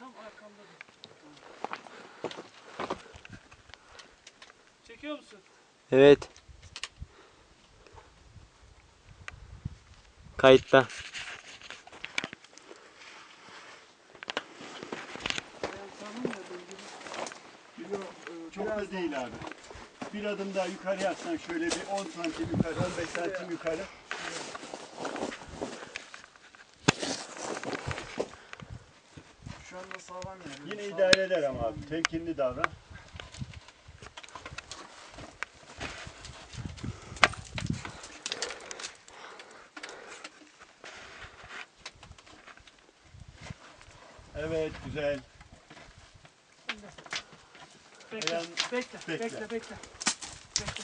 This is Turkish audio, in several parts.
Tam arkamda dur. Çekiyor musun? Evet. Kayıtta. E, çok da değil abi. Bir adım daha yukarı atsan şöyle bir 10 santim yukarı, 15 santim yukarı. Sağlam yani. Yine idare eder ama abi. Temkinli davran. Evet, güzel. Bekle, bekle. bekle, bekle, bekle, bekle,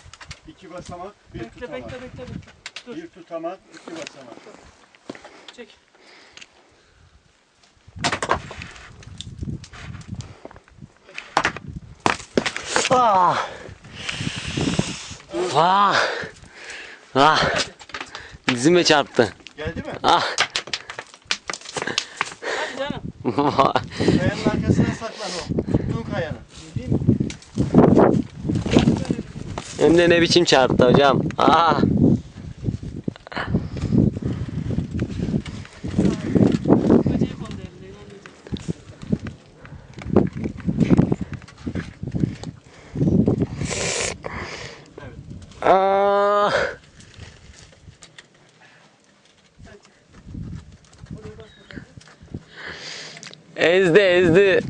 İki basamak, bir bekle, tutamak. bekle, bekle, bekle. Dur. Bir tutamak, iki basamak. Çek. Ah. Ah. Ah. Dizime çarptı. Geldi mi? Ah. Hadi canım. Kayanın arkasına saklan o. Tuttuğun kayanın. Hem de ne biçim çarptı hocam. Ah. Ah. Oraya basma. Ezdi ezdi.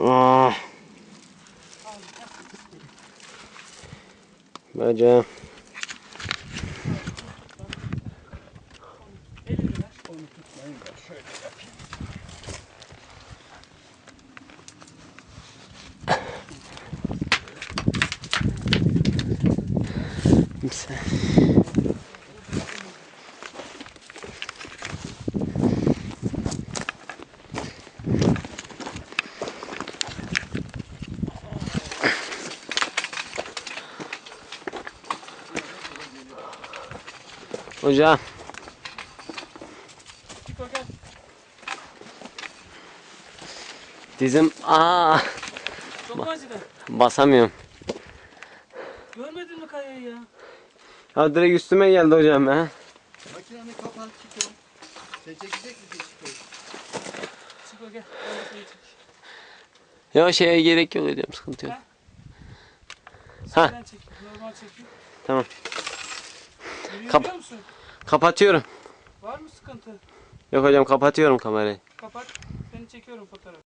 Ah. Bacağım. Elini ver. Onu tutmayın da şöyle yapayım. Hocam. Çiko gel. Dizim. Aa. Çok acıdı? Basamıyorum. Görmedin mi kayayı ya? Ha direkt üstüme geldi hocam ya. Makineni kapat Çiko. Sen çekecek misin Çiko'yu? Çiko gel. Çek. Ya şeye gerek yok hocam sıkıntı yok. Ha? Ha. Çekeyim. Normal çekeyim. Tamam. Kap- musun? Kapatıyorum. Var mı sıkıntı? Yok hocam kapatıyorum kamerayı. Kapat. Seni çekiyorum fotoğraf.